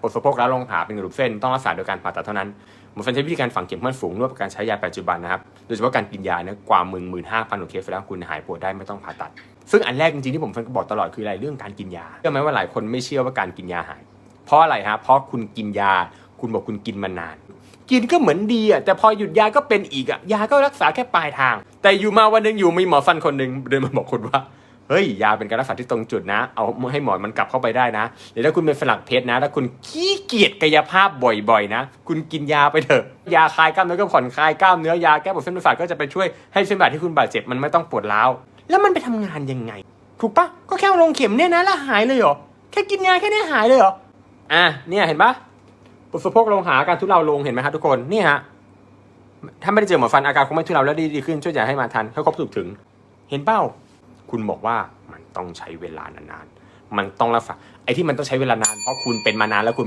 ปวดสะโพกแล้วลงหาเป็นกระดูกเส้นต้องรักษาโดยการผ่าตัดเท่านั้นหมอฟันใช้วิธีการฝังเข็มเพื่อนฝูงร่วมกับการใช้ยาปัจจุบันนะครับโดยเฉพาะการกินยาเนี่ยกว่าหมื่นหมื่นห้าพันกว่าเคสแล้วคุณหายปวดได้ไม่ต้องผ่าตัด ซึ่งอันแรกจริงๆที่ผมฟันก็บอกตลอดคืออะไรเรื่องการกินยาเชื่อไหมว่าหลายคนไม่เชื่อว่าการกินยาหาย เพราะอะไรฮะเพราะคุณกินยา คุณบอกคุณกินมานาน กินก็เหมือนดีอะแต่พอหยุดยาก็เป็นอีกอะยาก็รักษาแค่ปลายทาง แต่อยู่มาวันหนึงอยู่มีหมอฟันคนหนึ่งเดินมาบอกคุณว่า เฮ้ยยาเป็นการรักษาที่ตรงจุดนะ เอาให้หมอนมันกลับเข้าไปได้นะเดี๋ยวถ้าคุณเป็นฝรั่งเพชรนะถ้าคุณขี้เกียจกายภาพบ่อยๆนะ คุณกินยาไปเถอะ ยาคลายกล้ามเนื้อก็ผ่อนคลายกล้ามเนื้อยาแก้ปวดเส้นประสาทก็จะไปช่วยให้เส้นประสาทที่คุณบาดเจ็บมันไม่ต้องปวดร้าวแล้วมันไปทำงานยังไง ถูกปะก็แค่ลงเข็มเนี่ยนะแล้วหายเลยเหรอแค่กินยาแค่เนี้หายเลยเหรออะเนี่ยเห็นปะปวดสะโพกลงหาอาการทุเลาลงเห็นไหมครับทุกคนนี่ฮะถ้าไม่ได้เจอหมอฟันอาการคงไม่ทุเลาแล้วดีดีขึ้นช่วยอย่าให้มาทันให้ครบถูกถึง เห็นเป้า คุณบอกว่ามันต้องใช้เวลานานๆ มันต้องรักษาไอ้ที่มันต้องใช้เวลานานเพราะคุณเป็นมานานแล้วคุณไม่